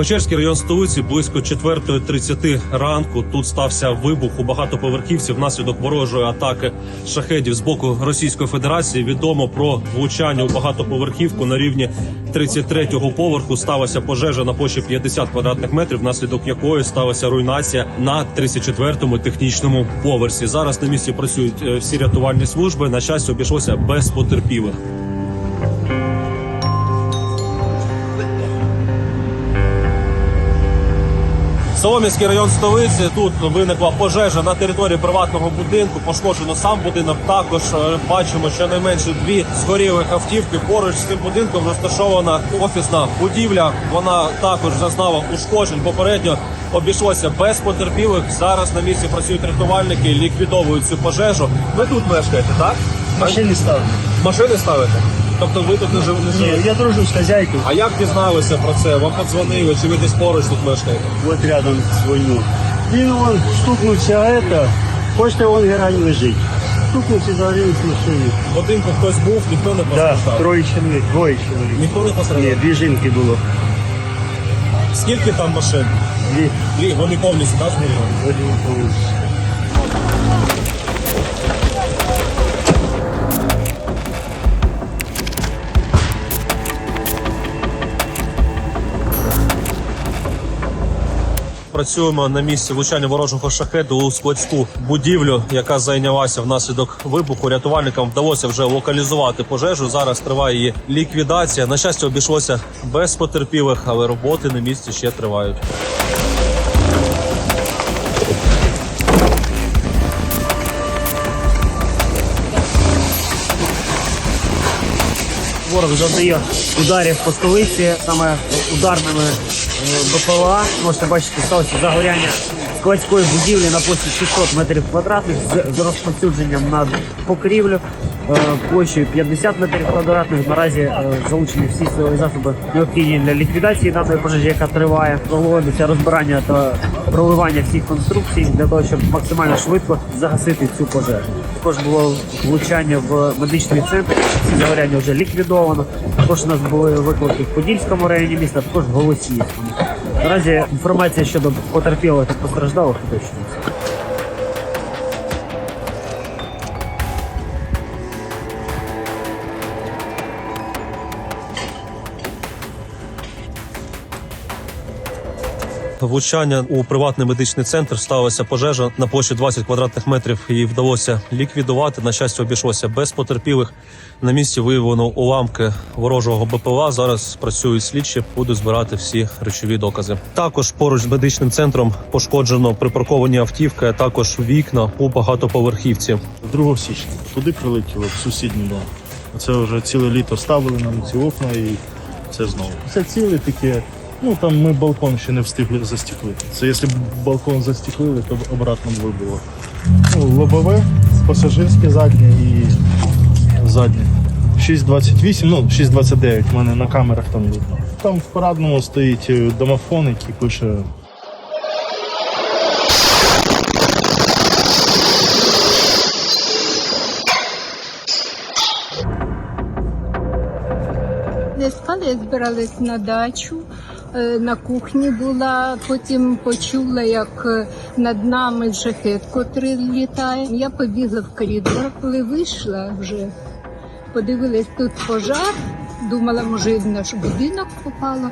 Печерський район столиці близько 4.30 ранку. Тут стався вибух у багатоповерхівці внаслідок ворожої атаки шахедів з боку Російської Федерації. Відомо про влучання у багатоповерхівку на рівні 33-го поверху. Сталася пожежа на площі 50 квадратних метрів, внаслідок якої сталася руйнація на 34-му технічному поверсі. Зараз на місці працюють е, всі рятувальні служби. На щастя, обійшлося без потерпілих. Солом'янський район столиці. Тут виникла пожежа на території приватного будинку. Пошкоджено сам будинок. Також е, бачимо щонайменше дві згорілих автівки. Поруч з цим будинком розташована офісна будівля. Вона також зазнала ушкоджень. Попередньо обійшлося без потерпілих. Зараз на місці працюють рятувальники, ліквідовують цю пожежу. Ви тут мешкаєте, так? Машины ставлю. Машини ставите? Тобто ви тут не жив- не живете? я дружу с хозяйкой. А як дізналися про це? Вам подзвонили? Чи ви десь поруч тут мешкаєте? Вот рядом звоню. Він вон стукнувся, а это, хочете вон герань лежить. Стукнувся за гривень машині. В будинку хтось був, ніхто не Да, постраждав. троє чоловік, двоє чоловік. Ніхто не Ні, постраждав. дві жінки було. Скільки там машин? Дві. Дві, вони повністю да, згоріли? Один повністю. Працюємо на місці влучання ворожого шахеду у складську будівлю, яка зайнялася внаслідок вибуху. Рятувальникам вдалося вже локалізувати пожежу. Зараз триває її ліквідація. На щастя, обійшлося без потерпілих, але роботи на місці ще тривають. Ворог завдає ударів по столиці, саме ударними БПЛА. Можете бачити, сталося загоряння складської будівлі на площі 600 метрів квадратних з, розповсюдженням на покрівлю е, площею 50 метрів квадратних. Наразі е, залучені всі сили засоби необхідні для ліквідації даної пожежі, яка триває. Проводиться розбирання та проливання всіх конструкцій для того, щоб максимально швидко загасити цю пожежу. Також було влучання в медичний центр. Загоряння вже ліквідовано. Також у нас були виклики в Подільському районі міста, також в Голосіївському. Наразі інформація щодо потерпілих та постраждалих уточнюється. Влучання у приватний медичний центр сталася пожежа на площі 20 квадратних метрів. Її вдалося ліквідувати. На щастя, обійшлося без потерпілих. На місці виявлено уламки ворожого БПЛА. Зараз працюють слідчі, будуть збирати всі речові докази. Також поруч з медичним центром пошкоджено припарковані автівки, а також вікна у багатоповерхівці. 2 січня. Туди прилетіло в сусідній дом. Це вже ціле літо ставили нам ці окна і це знову. Це ціле таке. Ну там ми балкон ще не встигли застіклити. Це якщо б балкон застеклили, то б обратно було. Ну, лобове, пасажирське заднє і заднє. 6.28, ну 6.29 в мене на камерах там видно. Там в парадному стоїть домофон, який пише Не збирались на дачу. е, На кухні була, потім почула, як е, над нами шахет, котрий літає. Я побігла в коридор, коли вийшла вже, подивилась тут пожар, думала, може, в наш будинок попало.